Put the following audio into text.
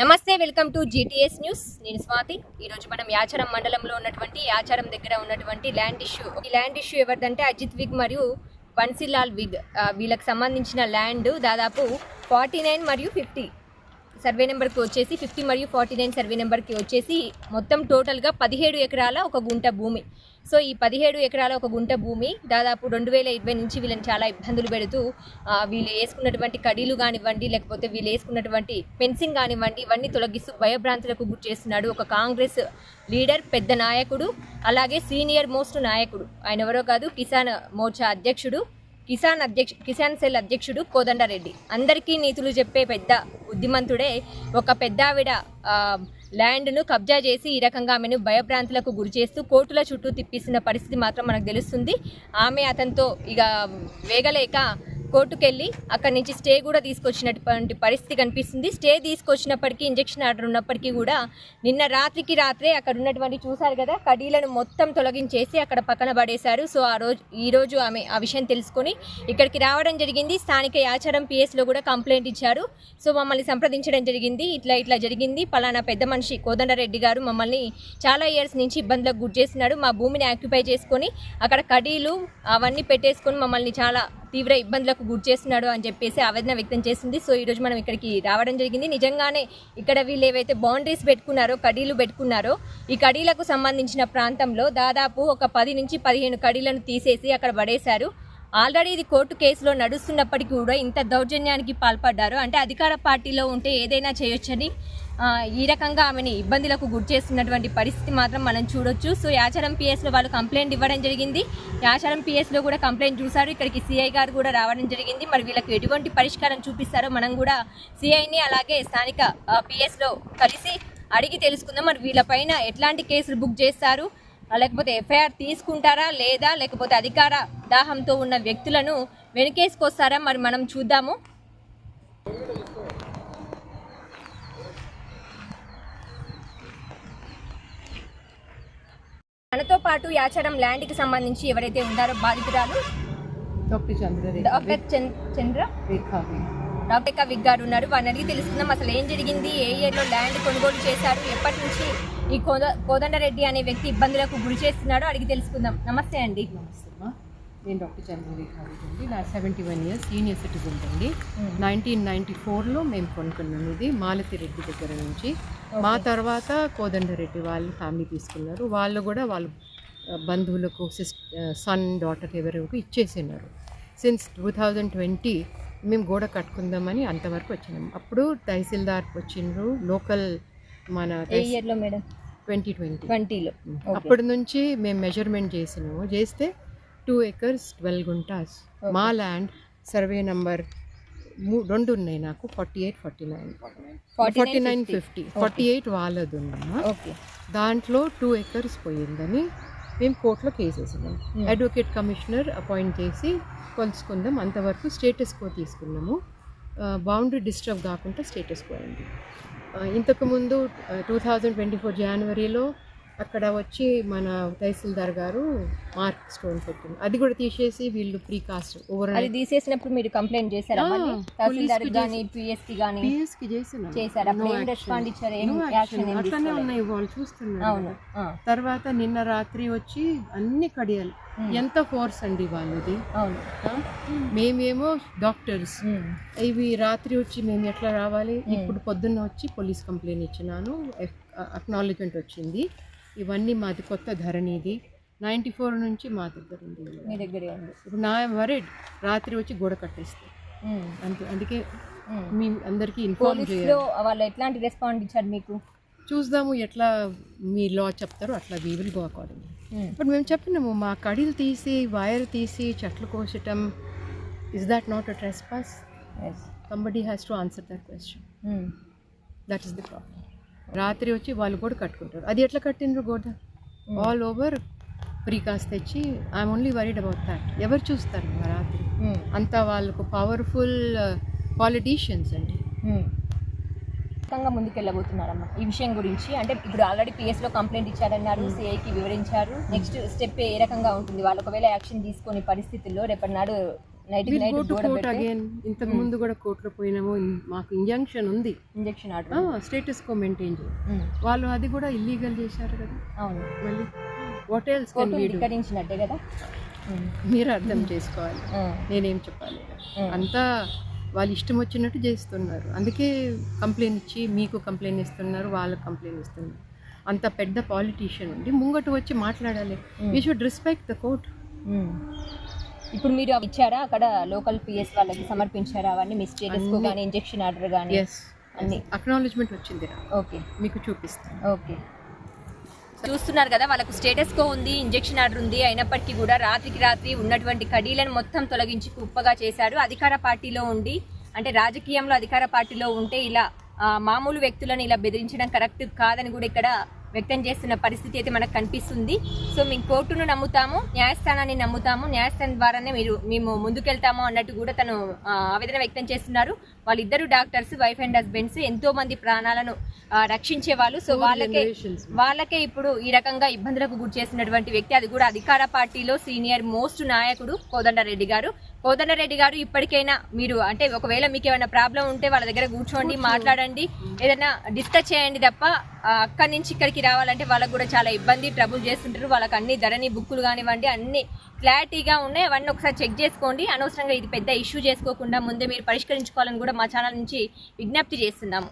నమస్తే welcome to GTS news నేను స్వాతి. ఈరోజు మనం యాచారం మండలంలో ఉన్నటువంటి యాచారం దగ్గర ఉన్నటువంటి ల్యాండ్ ఇష్యూ. ఈ ల్యాండ్ ఇష్యూ ఎవరిదంటే అజిత్ విగ్ మరియు బన్సీలాల్ విగ్. వీళ్ళకి సంబంధించిన ల్యాండ్ దాదాపు ఫార్టీ నైన్ మరియు ఫిఫ్టీ. సర్వే నెంబర్కి వచ్చేసి ఫిఫ్టీ మరియు ఫార్టీ నైన్ సర్వే నెంబర్కి వచ్చేసి మొత్తం టోటల్గా పదిహేడు ఎకరాల ఒక గుంట భూమి. సో ఈ పదిహేడు ఎకరాల ఒక గుంట భూమి దాదాపు రెండు వేల ఇరవై నుంచి వీళ్ళని చాలా ఇబ్బందులు పెడుతూ వీళ్ళు వేసుకున్నటువంటి కడీలు కానివ్వండి లేకపోతే వీళ్ళు వేసుకున్నటువంటి ఫెన్సింగ్ కానివ్వండి ఇవన్నీ తొలగిస్తూ భయభ్రాంతులకు గురి చేస్తున్నాడు ఒక కాంగ్రెస్ లీడర్ పెద్ద నాయకుడు అలాగే సీనియర్ మోస్ట్ నాయకుడు. ఆయన ఎవరో కాదు కిసాన్ మోర్చా అధ్యక్షుడు. కిసాన్ అధ్యక్ష కిసాన్ సెల్ అధ్యక్షుడు కోదండరెడ్డి. అందరికీ నీతులు చెప్పే పెద్ద బుద్ధిమంతుడే ఒక పెద్దావిడ ల్యాండ్ను కబ్జా చేసి ఈ రకంగా ఆమెను భయభ్రాంతులకు గురి చేస్తూ కోర్టుల చుట్టూ తిప్పిస్తున్న పరిస్థితి మాత్రం మనకు తెలుస్తుంది. ఆమె అతనితో ఇక వేగలేక కోర్టుకెళ్ళి అక్కడి నుంచి స్టే కూడా తీసుకొచ్చినటువంటి పరిస్థితి కనిపిస్తుంది. స్టే తీసుకొచ్చినప్పటికీ ఇంజక్షన్ ఆర్డర్ ఉన్నప్పటికీ కూడా నిన్న రాత్రికి రాత్రే అక్కడ ఉన్నటువంటి చూశారు కదా కడీలను మొత్తం తొలగించేసి అక్కడ పక్కన పడేశారు. సో ఆ రోజు ఈరోజు ఆమె ఆ విషయం తెలుసుకొని ఇక్కడికి రావడం జరిగింది. స్థానిక యాచారం పిఎస్లో కూడా కంప్లైంట్ ఇచ్చారు. సో మమ్మల్ని సంప్రదించడం జరిగింది. ఇట్లా ఇట్లా జరిగింది. పలానా పెద్ద మనిషి కోదండరెడ్డి గారు మమ్మల్ని చాలా ఇయర్స్ నుంచి ఇబ్బందులకు గురి చేస్తున్నాడు. మా భూమిని ఆక్యుపై చేసుకొని అక్కడ కడీలు అవన్నీ పెట్టేసుకొని మమ్మల్ని చాలా తీవ్ర ఇబ్బందులకు గురి చేస్తున్నాడు అని చెప్పేసి ఆవేదన వ్యక్తం చేసింది. సో ఈరోజు మనం ఇక్కడికి రావడం జరిగింది. నిజంగానే ఇక్కడ వీళ్ళు ఏవైతే బౌండరీస్ పెట్టుకున్నారో కడీలు పెట్టుకున్నారో ఈ కడీలకు సంబంధించిన ప్రాంతంలో దాదాపు ఒక పది నుంచి పదిహేను కడీలను తీసేసి అక్కడ పడేశారు. ఆల్రెడీ ఇది కోర్టు కేసులో నడుస్తున్నప్పటికీ కూడా ఇంత దౌర్జన్యానికి పాల్పడ్డారు. అంటే అధికార పార్టీలో ఉంటే ఏదైనా చేయొచ్చని ఈ రకంగా ఆమెని ఇబ్బందులకు గురి చేస్తున్నటువంటి పరిస్థితి మాత్రం మనం చూడొచ్చు. సో యాచారం పిఎస్లో వాళ్ళు కంప్లైంట్ ఇవ్వడం జరిగింది. యాచారం పిఎస్లో కూడా కంప్లైంట్ చూశారు. ఇక్కడికి సిఐ గారు కూడా రావడం జరిగింది. మరి వీళ్ళకి ఎటువంటి పరిష్కారం చూపిస్తారో మనం కూడా సిఐని అలాగే స్థానిక పిఎస్లో కలిసి అడిగి తెలుసుకుందాం. మరి వీళ్ళపైన ఎట్లాంటి కేసులు బుక్ చేస్తారు? లేకపోతే ఎఫ్ఐఆర్ తీసుకుంటారా లేదా? లేకపోతే అధికార దాహంతో ఉన్న వ్యక్తులను వెనుకేసుకొస్తారా? మరి మనం చూద్దాము. మనతో పాటు యాచారం ల్యాండ్కి సంబంధించి ఎవరైతే ఉన్నారో బాధితురాలు డాక్టర్ చంద్రరేఖ డాక్టర్ చంద్- చంద్ర? రేఖావి డాక్టర్ కవిక్ గారు ఉన్నారు. వారిని అడిగి తెలుసుకుందాం. అసలు ఏం జరిగింది? ఏ ఇయర్లో ల్యాండ్ కొనుగోలు చేశారు? ఎప్పటి నుంచి ఈ కోద కోదండరెడ్డి అనే వ్యక్తి ఇబ్బందులకు గురి చేస్తున్నాడో అడిగి తెలుసుకుందాం. నమస్తే అండి. నమస్తే. నేను డాక్టర్ చంద్రరేఖ అండి నా seventy one years senior citizen అండి. నైన్టీన్ నైంటీ ఫోర్లో మేము కొనుక్కున్నాం ఇది మాలతి రెడ్డి దగ్గర నుంచి. మా తర్వాత కోదండరెడ్డి వాళ్ళు ఫ్యామిలీ తీసుకున్నారు. వాళ్ళు కూడా వాళ్ళ బంధువులకు సిస్ సన్ డాటర్ ఎవరికి ఇచ్చేసినారు. సిన్స్ టూ థౌజండ్ ట్వంటీ మేము గోడ కట్టుకుందామని అంతవరకు వచ్చినాం. అప్పుడు తహసీల్దార్ వచ్చిండ్రు లోకల్ మన ఇయర్లో మేడం? Twenty twenty. ట్వంటీలో. అప్పటి నుంచి మేము మెజర్మెంట్ చేసినాము. చేస్తే టూ ఎకర్స్ ట్వెల్వ్ గుంటాస్. మా ల్యాండ్ సర్వే నంబర్ రెండు ఉన్నాయి నాకు forty eight forty nine. Forty nine fifty. Forty eight వాళ్ళది ఉందమ్మా ఓకే. దాంట్లో టూ ఎకర్స్ పోయిందని మేము కోర్టులో కేసు వేసినాం. అడ్వకేట్ కమిషనర్ అపాయింట్ చేసి కొలుసుకుందాం. అంతవరకు స్టేటస్ కో తీసుకున్నాము. బౌండరీ డిస్టర్బ్ కాకుండా స్టేటస్ కో అయింది. ఇంతకుముందు టూ థౌజండ్ ట్వంటీ ఫోర్ జనవరిలో అక్కడ వచ్చి మన తహసీల్దార్ గారు మార్క్ స్టోన్ పెట్టింది అది కూడా తీసేసి వీళ్ళు ప్రీ కాస్ట్ ఓవర్ అది తీసేసినప్పుడు మీరు కంప్లైంట్ చేశారా తహసీల్దార్కి కానీ పిఎస్కి చేసినాం చేశారు? ఏం. రెస్పాండ్ ఇచ్చారు ఏం యాక్షన్ అట్లనే? ఉన్నాయి వాళ్ళు చూస్తున్నారు అవును. తర్వాత నిన్న రాత్రి వచ్చి అన్ని కడియాలు. Hmm. ఎంత ఫోర్స్ అండి వాళ్ళది? అవును? మేమేమో డాక్టర్స్. ఉమ్, ఇవి రాత్రి వచ్చి మేము ఎట్లా రావాలి? ఇప్పుడు పొద్దున్న వచ్చి పోలీస్ కంప్లైంట్ ఇచ్చినాను. అక్నాలజ్మెంట్ వచ్చింది. ఇవన్నీ మాది కొత్త ధరణిది నైంటీ ఫోర్ నుంచి మా దగ్గర ఉంది. మీ దగ్గరే ఉంది. ఇప్పుడు నా వరెడ్ రాత్రి వచ్చి గోడ కట్టేస్తాం ఉమ్, అంతే అందుకే. మీ అందరికీ ఇన్ఫార్మ్ చేయాలి. వాళ్ళు ఎట్లాంటి రెస్పాండ్ ఇచ్చారు మీకు? చూద్దాము ఎట్లా మీ లా చెప్తారో అట్లా వీ విల్ గో అకార్డింగ్ ఇప్పుడు మేము చెప్పినాము మా కడీలు తీసి వైర్ తీసి చెట్లు కోసటం is that not a trespass. Somebody has to answer that question that is the problem రాత్రి వచ్చి వాళ్ళు కూడా కట్టుకుంటారు. అది ఎట్లా కట్టిండ్రు గోడ? ఆల్ ఓవర్ ప్రీకాస్ తెచ్చి I'm only worried about that ఎవరు చూస్తారు రాత్రి? అంతా వాళ్ళకు పవర్ఫుల్ పాలిటీషియన్స్ అండి. ఉమ్. ఖచ్చితంగా ముందుకెళ్ళబోతున్నారమ్మా. ఈ విషయం గురించి అంటే ఇప్పుడు ఆల్రెడీ పిఎస్లో కంప్లైంట్ ఇచ్చారన్నారు సిఐకి వివరించారు. నెక్స్ట్ స్టెప్ ఏ రకంగా ఉంటుంది? వాళ్ళు ఒకవేళ యాక్షన్ తీసుకొని పరిస్థితుల్లో రేపటి నాడు నైట్ కోర్ట్ అగైన్ ఇంతకు ముందు కూడా కోర్టులో పోయినాము. మాకు ఇంజంక్షన్ ఉంది. Injection order status quo maintain చేయాలి వాళ్ళు అది కూడా ఇల్లీగల్ చేశారు కదా. అవును. మళ్ళీ వాట్ ఎల్స్ ధిక్కరించినట్టే కదా? ఉమ్. మీరు అర్థం చేసుకోవాలి. ఉమ్. నేనేం చెప్పాలి. అంతా వాళ్ళు ఇష్టం వచ్చినట్టు చేస్తున్నారు. అందుకే కంప్లైంట్ ఇచ్చి మీకు కంప్లైంట్ ఇస్తున్నారు వాళ్ళకి కంప్లైంట్ ఇస్తున్నారు. అంత పెద్ద పాలిటీషియన్ ఉండి ముంగట వచ్చి మాట్లాడాలి. You should respect the court. ఇప్పుడు మీరు అవి ఇచ్చారా? అక్కడ లోకల్ పిఎస్ వాళ్ళకి సమర్పించారా? అవన్నీ మీ కానీ ఇంజెక్షన్ ఆర్డర్ కానీ అన్ని. అక్నాలజ్మెంట్ వచ్చింది ఓకే. మీకు చూపిస్తాను. ఓకే. చూస్తున్నారు కదా వాళ్ళకు స్టేటస్ కో ఉంది ఇంజెక్షన్ ఆర్డర్ ఉంది. అయినప్పటికీ కూడా రాత్రికి రాత్రి ఉన్నటువంటి కడీలను మొత్తం తొలగించి కుప్పగా చేశారు. అధికార పార్టీలో ఉండి అంటే రాజకీయంలో అధికార పార్టీలో ఉంటే ఇలా మామూలు వ్యక్తులను ఇలా బెదిరించడం కరెక్ట్ కాదని కూడా ఇక్కడ వ్యక్తం చేస్తున్న పరిస్థితి అయితే మనకు కనిపిస్తుంది. సో మేము కోర్టును నమ్ముతాము న్యాయస్థానాన్ని నమ్ముతాము. న్యాయస్థానం ద్వారానే మీరు మేము ముందుకెళ్తాము అన్నట్టు కూడా తను ఆవేదన వ్యక్తం చేస్తున్నారు. వాళ్ళిద్దరు డాక్టర్స్ వైఫ్ అండ్ హస్బెండ్స్ ఎంతో మంది ప్రాణాలను రక్షించే వాళ్ళు. సో వాళ్ళకే. వాళ్ళకే ఇప్పుడు ఈ రకంగా ఇబ్బందులకు గురి చేసినటువంటి వ్యక్తి. అది కూడా అధికార పార్టీలో సీనియర్ మోస్ట్ నాయకుడు కోదండరెడ్డి గారు. కోదండరెడ్డి గారు ఇప్పటికైనా మీరు అంటే ఒకవేళ మీకు ఏమైనా ప్రాబ్లం ఉంటే వాళ్ళ దగ్గర కూర్చోండి మాట్లాడండి. ఏదైనా డిస్కస్ చేయండి తప్ప అక్కడి నుంచి ఇక్కడికి రావాలంటే వాళ్ళకు కూడా చాలా ఇబ్బంది ట్రబుల్ చేస్తుంటారు. వాళ్ళకి అన్ని ధరని బుక్కులు కానివ్వండి అన్ని క్లారిటీగా ఉన్నాయి. అవన్నీ ఒకసారి చెక్ చేసుకోండి. అనవసరంగా ఇది పెద్ద ఇష్యూ చేసుకోకుండా ముందే మీరు పరిష్కరించుకోవాలని కూడా మా ఛానల్ నుంచి విజ్ఞప్తి చేస్తున్నాము.